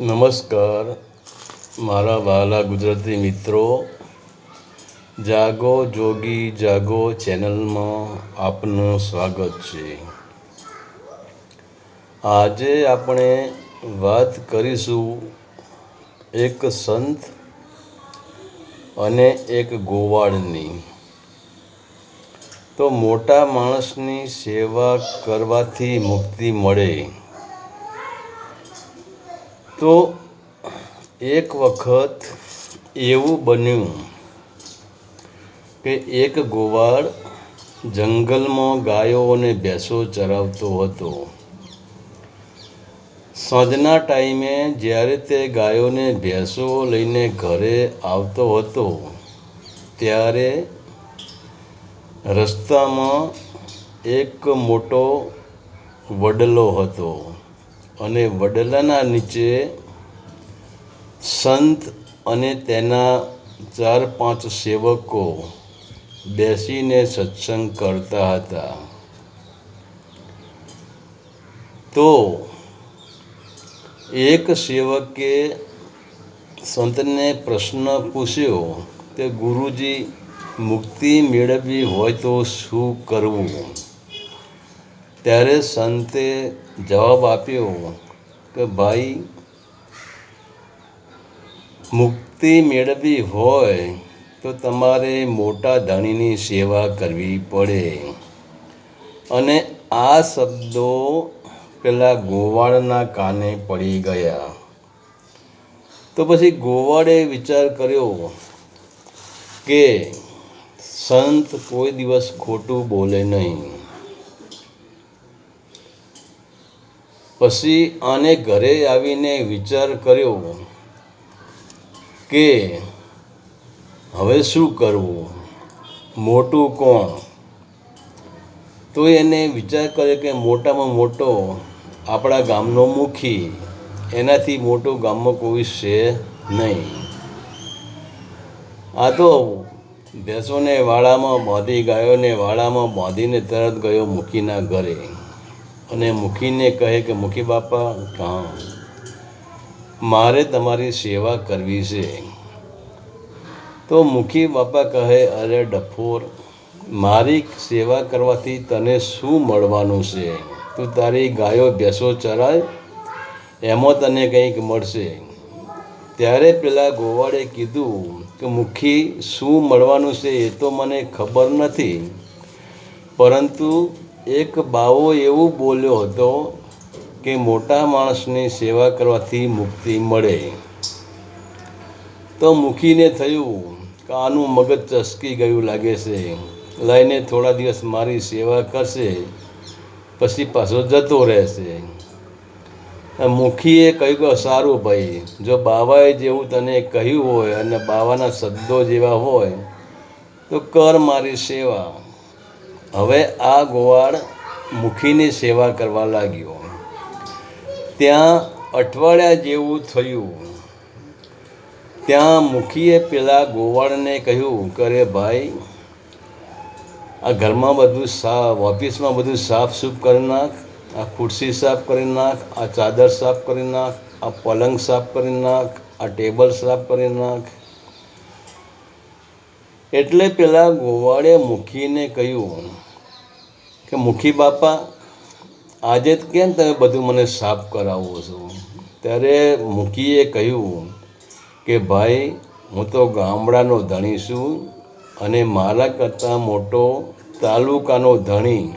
નમસ્કાર. મારા વહાલા ગુજરાતી મિત્રો, જાગો જોગી, જાગો ચેનલમાં આપનું સ્વાગત છે. આજે આપણે વાત કરીશું એક સંત અને એક ગોવાળની. તો મોટા માણસની સેવા કરવાથી મુક્તિ મળે. તો એક વખત એવું બન્યું કે એક ગોવાળ જંગલમાં ગાયો અને ભેંસો ચરાવતો હતો. સાંજના ટાઈમે જ્યારે તે ગાયોને ભેંસો લઈને ઘરે આવતો હતો, ત્યારે રસ્તામાં એક મોટો વડલો હતો. અને વડલાના નીચે સંત અને તેના ચાર પાંચ સેવકો બેસીને સત્સંગ કરતા હતા. તો એક સેવકે સંતને પ્રશ્ન પૂછ્યો કે ગુરુજી, મુક્તિ મેળવવી હોય તો શું કરવું? ત્યારે સંતે જવાબ આપ્યો કે ભાઈ, મુક્તિ મેળવવી હોય તો તમારે મોટા ધણીની સેવા કરવી પડે. અને આ શબ્દો પેલા ગોવાળના કાને પડી ગયા. તો પછી ગોવાળે વિચાર કર્યો કે સંત કોઈ દિવસ ખોટું બોલે નહીં. પછી આને ઘરે આવીને વિચાર કર્યો કે હવે શું કરવું? મોટું કોણ? તો એને વિચાર કર્યો કે મોટામાં મોટો આપણા ગામનો મુખી. એનાથી મોટો ગામમાં કોઈ છે નહીં. આ તો ભેંસોને વાળામાં બાંધી ગાયોને વાળામાં બાંધીને તરત ગયો મુખીના ઘરે. અને મુખીને કહે કે મુખી બાપા, હા મારે તમારી સેવા કરવી છે. તો મુખી બાપા કહે, અરે ડફોર, મારી સેવા કરવાથી તને શું મળવાનું છે? તું તારી ગાયો ભેંસો ચરાય, એમાં તને કંઈક મળશે. ત્યારે પેલા ગોવાળે કીધું કે મુખી શું મળવાનું છે એ તો મને ખબર નથી, પરંતુ એક બાવો એવું બોલ્યો હતો કે મોટા માણસની સેવા કરવાથી મુક્તિ મળે. તો મુખીને થયું કે આનું મગજ ચસકી ગયું લાગે છે. લઈને થોડા દિવસ મારી સેવા કરશે, પછી પાછો જતો રહેશે. મુખીએ કહ્યું કે સારું ભાઈ, જો બાવાએ જેવું તને કહ્યું હોય અને બાવાના શબ્દો જેવા હોય, તો કર મારી સેવા. હવે આ ગોવાળ મુખીની સેવા કરવા લાગ્યો. ત્યાં અઠવાડિયા જેવું થયું. ત્યાં મુખીએ પેલા ગોવાળને કહ્યું કરે ભાઈ, આ ઘરમાં બધું સાફ, ઓફિસમાં બધું સાફ સૂફ કરી નાખ, આ ખુરશી સાફ કરી નાખ, આ ચાદર સાફ કરી નાખ, આ પલંગ સાફ કરી નાખ, આ ટેબલ સાફ કરી નાખ. એટલે પેલા ગોવાળે મુખીને કહ્યું કે મુખી બાપા, આજે કેમ તમે બધું મને સાફ કરાવો છો? ત્યારે મુખીએ કહ્યું કે, ભાઈ, હું તો ગામડાનો ધણી છું અને મારા કરતાં મોટો તાલુકાનો ધણી.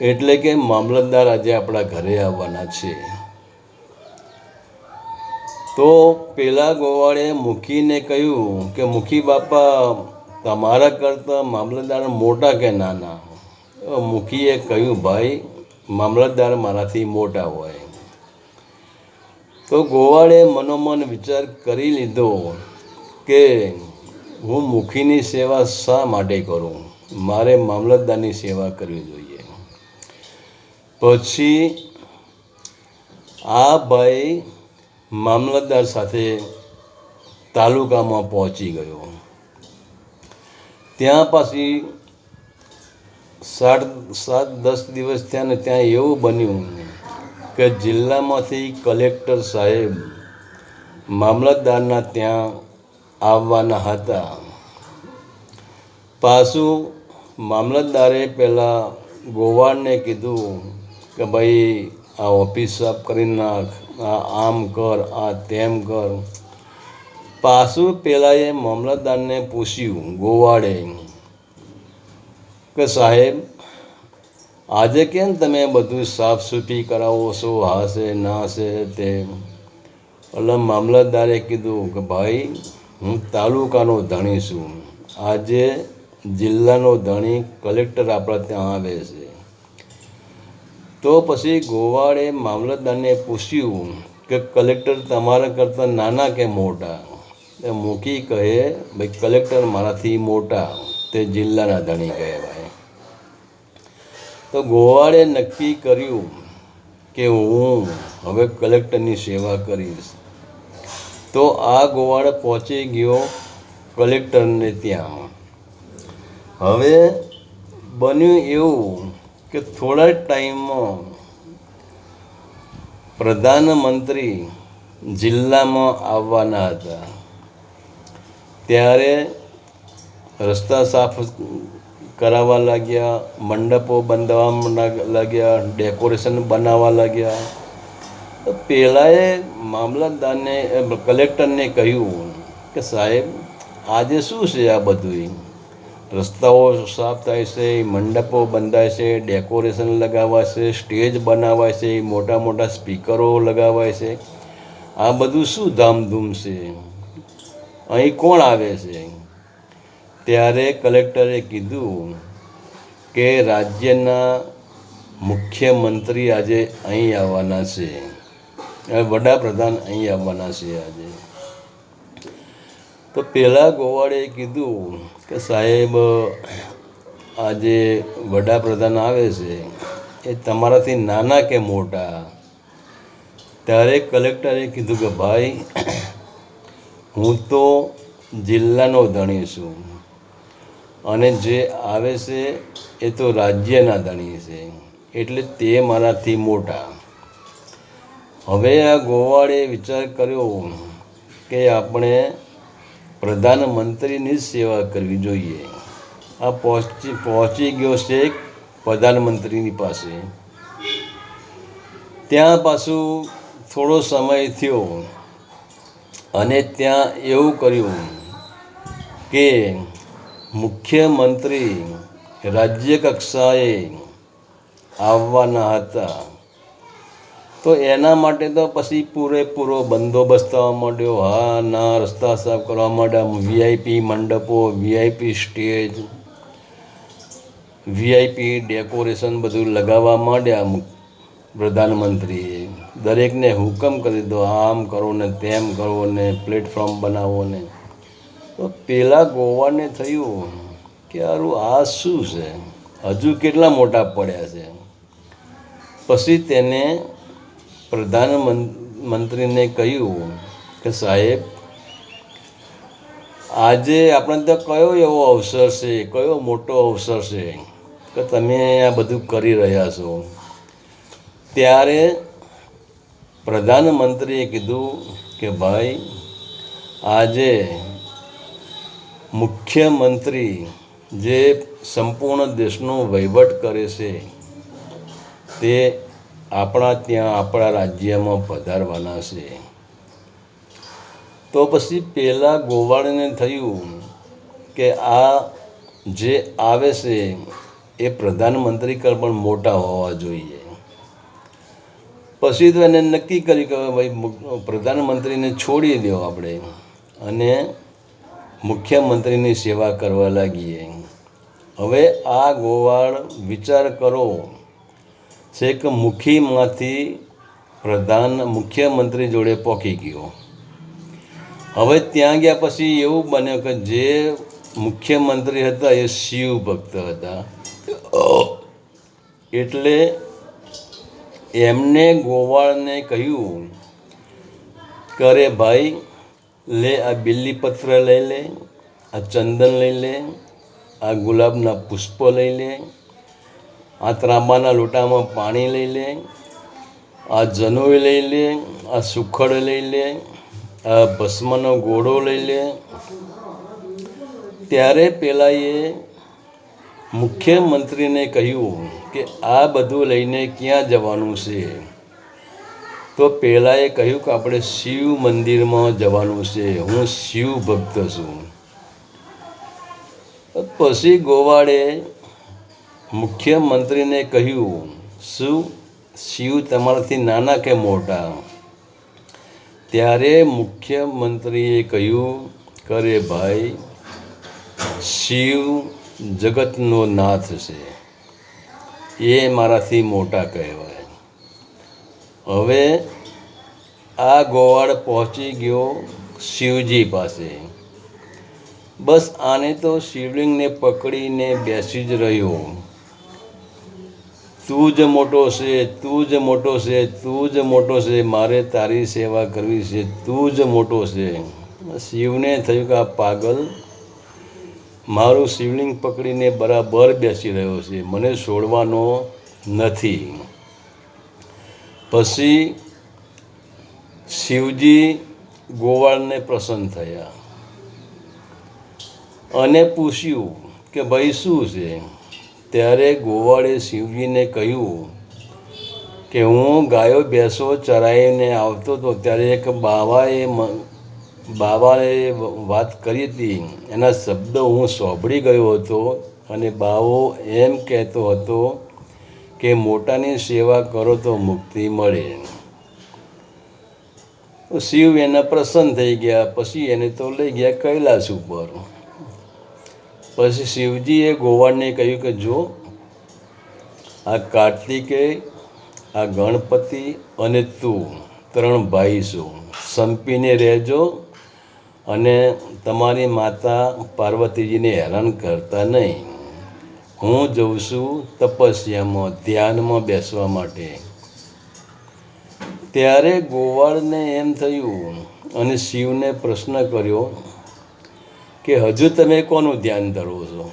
એટલે કે મામલતદાર આજે આપણા ઘરે આવવાના છે. તો પેલા ગોવાળે મુખીને કહ્યું કે, મુખી બાપા, તમારા કરતાં મામલતદાર મોટા કે નાના? મુખીએ કહ્યું, ભાઈ, મામલતદાર મારાથી મોટા હોય. તો ગોવાળે મનોમન વિચાર કરી લીધો કે હું મુખીની સેવા શા માટે કરું? મારે મામલતદારની સેવા કરવી જોઈએ. પછી આ ભાઈ મામલતદાર સાથે તાલુકામાં પહોંચી ગયો. ત્યાં પછી સાત સાત દસ દિવસ થયા ને ત્યાં એવું બન્યું કે જિલ્લામાંથી કલેક્ટર સાહેબ મામલતદારના ત્યાં આવવાના હતા. પાછું મામલતદારે પહેલાં ગોવાળને કીધું કે ભાઈ, આ ઓફિસ સાફ કરી નાખ, આ આમ કર, આ તેમ કર. પાછું પહેલાં એ મામલતદારને પૂછ્યું ગોવાળે કે સાહેબ, આજે કેમ તમે બધું સાફ સૂફી કરાવો છો? હા છે ના છે તે એટલે મામલતદારે કીધું કે ભાઈ, હું તાલુકાનો ધણી છું. આજે જિલ્લાનો ધણી કલેક્ટર આપણા ત્યાં આવે છે. તો પછી ગોવાળે મામલતદારને પૂછ્યું કે કલેક્ટર તમારા કરતાં નાના કે મોટા? એ મૂકી કહે, ભાઈ, કલેક્ટર મારાથી મોટા. તે જિલ્લાના ધણી કહેવાય. તો ગોવાળે નક્કી કર્યું કે હું હવે કલેક્ટરની સેવા કરીશ. તો આ ગોવાળ પહોંચી ગયો કલેક્ટરને ત્યાં. હવે બન્યું એવું કે થોડા ટાઈમમાં પ્રધાનમંત્રી જિલ્લામાં આવવાના હતા. ત્યારે રસ્તા સાફ કરાવવા લાગ્યા, મંડપો બંધાવવા લાગ્યા, ડેકોરેશન બનાવવા લાગ્યા. પહેલાંએ મામલતદારને કલેક્ટરને કહ્યું કે સાહેબ, આજે શું છે આ બધું રસ્તાઓ સાફ થાય છે, મંડપો બંધાય છે, ડેકોરેશન લગાવાય છે, સ્ટેજ બનાવાય છે, મોટા મોટા સ્પીકરો લગાવાય છે. આ બધું શું ધામધૂમ છે? અહીં કોણ આવે છે? ત્યારે કલેક્ટરે કીધું કે રાજ્યના મુખ્યમંત્રી આજે અહીં આવવાના છે. વડાપ્રધાન અહીં આવવાના છે આજે. તો પહેલાં ગોવાળે કીધું કે સાહેબ, આજે વડાપ્રધાન આવે છે. એ તમારાથી નાના કે મોટા? ત્યારે કલેક્ટરે કીધું કે ભાઈ, હું તો જિલ્લાનો ધણી છું. અને જે આવે છે, એ તો રાજ્યના ધણી છે. એટલે તે મારાથી મોટા. હવે આ ગોવાળે વિચાર કર્યો કે આપણે પ્રધાનમંત્રીની જ સેવા કરવી જોઈએ. આ પહોંચી પહોંચી ગયો છે પ્રધાનમંત્રીની પાસે. ત્યાં પાછું થોડો સમય થયો અને ત્યાં એવું કર્યું કે મુખ્યમંત્રી રાજ્ય કક્ષાએ આવવાના હતા. તો એના માટે તો પછી પૂરેપૂરો બંદોબસ્ત થવા માંડ્યો. હા, ના, રસ્તા સાફ કરવા માંડ્યા. વીઆઈપી મંડપો વીઆઈપી સ્ટેજ વીઆઈપી ડેકોરેશન બધું લગાવવા માંડ્યા પ્રધાનમંત્રીએ. દરેકને હુકમ કરી દો આમ કરો ને તેમ કરો ને, પ્લેટફોર્મ બનાવો ને. તો પેલા ગોવાને થયું કે આરું આ શું છે. હજુ કેટલા મોટા પડ્યા છે. પછી તેને પ્રધાનમંત્રીને કહ્યું કે સાહેબ, આજે આપણે તો કયો એવો અવસર છે, કયો મોટો અવસર છે કે તમે આ બધું કરી રહ્યા છો. ત્યારે પ્રધાનમંત્રીએ કીધું કે ભાઈ, આજે મુખ્યમંત્રી જે સંપૂર્ણ દેશનો વહીવટ કરે છે, તે આપણા ત્યાં, આપણા રાજ્યમાં પધારવાના છે. તો પછી પહેલાં ગોવાળને થયું કે આ જે આવે છે, એ પ્રધાનમંત્રી કર પણ મોટા હોવા જોઈએ. પછી તો એને નક્કી કર્યું કે ભાઈ, પ્રધાનમંત્રીને છોડી દો આપણે. અને મુખ્યમંત્રીની સેવા કરવા લાગીએ. હવે આ ગોવાળ વિચાર કરો. છે કે મુખીમાંથી પ્રધાન મુખ્યમંત્રી જોડે પહોંચી ગયો. હવે ત્યાં ગયા પછી એવું બન્યું કે જે મુખ્યમંત્રી હતા એ શિવ ભક્ત હતા. એટલે એમને ગોવાળને કહ્યું કરે ભાઈ લે, આ બિલ્લીપત્ર લઈ લે, આ ચંદન લઈ લે, આ ગુલાબના પુષ્પો લઈ લે, આ ત્રાંબાના લોટામાં પાણી લઈ લે, આ જનોઈ લઈ લે, આ સુખડ લઈ લે, આ ભસ્મનો ઘોડો લઈ લે. ત્યારે પેલા એ મુખ્યમંત્રીને કહ્યું કે આ બધું લઈને ક્યાં જવાનું છે? તો પહેલાંએ કહ્યું કે આપણે શિવ મંદિરમાં જવાનું છે. હું શિવ ભક્ત છું. પછી ગોવાળે મુખ્યમંત્રીને કહ્યું, શું શિવ તમારાથી નાના કે મોટા? ત્યારે મુખ્યમંત્રીએ કહ્યું કરે ભાઈ, શિવ જગતનો નાથ છે. એ મારાથી મોટા કહેવાય. હવે આ ગોવાળ પહોંચી ગયો શિવજી પાસે. બસ આને તો શિવલિંગને પકડીને બેસી જ રહ્યો. તું જ મોટો છે, તું જ મોટો છે, તું જ મોટો છે, મારે તારી સેવા કરવી છે, તું જ મોટો છે. શિવને થયું કે આ પાગલ મારું શિવલિંગ પકડીને બરાબર બેસી રહ્યો છે, મને છોડવાનો નથી. પછી શિવજી ગોવાળને પ્રસન્ન થયા. અને પૂછ્યું કે ભાઈ શું છે? ત્યારે ગોવાળે શિવજીને કહ્યું કે હું ગાયો ભેંસો ચરાઈને આવતો હતો ત્યારે એક બાવાએ બાવાએ વાત કરી હતી. એના શબ્દ હું સાંભળી ગયો હતો અને બાવો એમ કહેતો હતો કે મોટાની સેવા કરો તો મુક્તિ મળે. તો શિવ એના પ્રસન્ન થઈ ગયા, પછી એને તો લઈ ગયા કૈલાસ ઉપર. પછી શિવજીએ ગોવાળને કહ્યું કે, જો, આ કાર્તિકે, આ ગણપતિ અને તું ત્રણ ભાઈ છું, સંપીને રહેજો અને તમારી માતા પાર્વતીજીને હેરાન કરતા નહીં. હું જઉં છું તપસ્યામાં, ધ્યાનમાં બેસવા માટે. ત્યારે ગોવાળને એમ થયું અને શિવને પ્રશ્ન કર્યો કે, હજુ તમે કોનું ધ્યાન ધરો છો?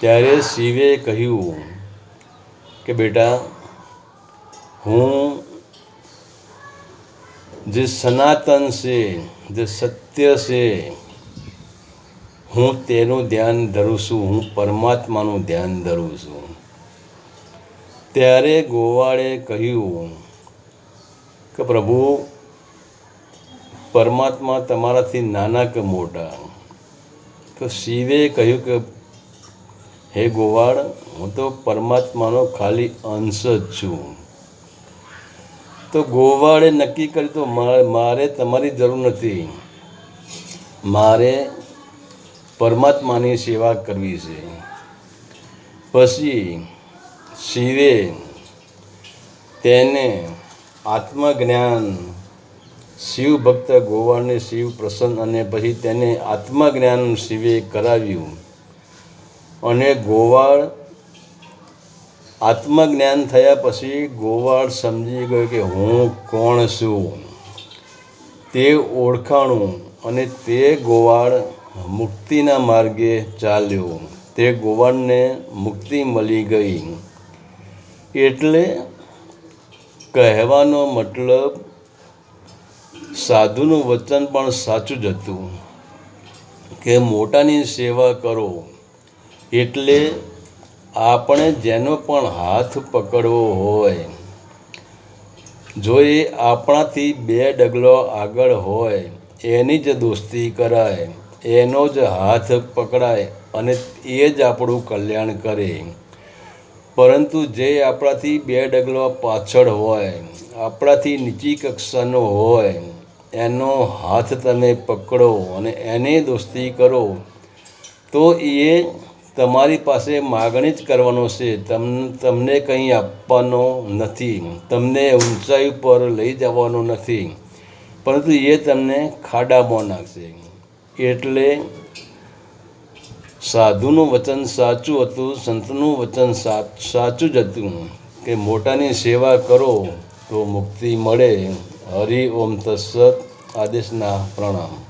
ત્યારે શિવે કહ્યું કે, બેટા, હું જે સનાતન છે, જે સત્ય છે હું તેનું ધ્યાન ધરું છું, હું પરમાત્માનું ધ્યાન ધરું છું. ત્યારે ગોવાળે કહ્યું કે, પ્રભુ, પરમાત્મા તમારાથી નાના કે મોટા? તો શિવે કહ્યું કે, હે ગોવાળ, હું તો પરમાત્માનો ખાલી અંશ જ છું. તો ગોવાળે નક્કી કર્યું, તો મારે તમારી જરૂર નથી. મારે પરમાત્માની સેવા કરવી છે. પછી શિવે તેને આત્મજ્ઞાન, શિવ ભક્ત ગોવાળને શિવ પ્રસન્ન અને પછી તેને આત્મજ્ઞાન શિવે કરાવ્યું. અને ગોવાળ આત્મજ્ઞાન થયા પછી ગોવાળ સમજી ગયો કે હું કોણ છું? તે ઓળખાણું અને તે ગોવાળ મુક્તિના માર્ગે ચાલ્યો. તે ગોવર્ણને મુક્તિ મળી ગઈ. એટલે કહેવાનો મતલબ, સાધુનું વચન પણ સાચું જ હતું કે મોટાની સેવા કરો. એટલે આપણે જેનો પણ હાથ પકડવો હોય, જો એ આપણાથી બે ડગલો આગળ હોય, એની જ દોસ્તી કરાય. એનો જ હાથ પકડાય અને એ જ આપણું કલ્યાણ કરે. પરંતુ જે આપણાથી બે ડગલો પાછળ હોય, આપણાથી નીચી કક્ષાનો હોય, એનો હાથ તમે પકડો અને એને દોસ્તી કરો, તો એ તમારી પાસે માગણી જ કરવાનો છે. તમ, તમને કંઈ આપવાનો નથી. તમને ઊંચાઈ પર લઈ જવાનો નથી. પરંતુ એ તમને ખાડામાં નાખશે. એટલે સાધુનું વચન સાચું હતું, સંતનું વચન સાચું જ હતું. કે મોટાની સેવા કરો તો મુક્તિ મળે. હરિ ઓમ તત્સત આદેશના પ્રણામ.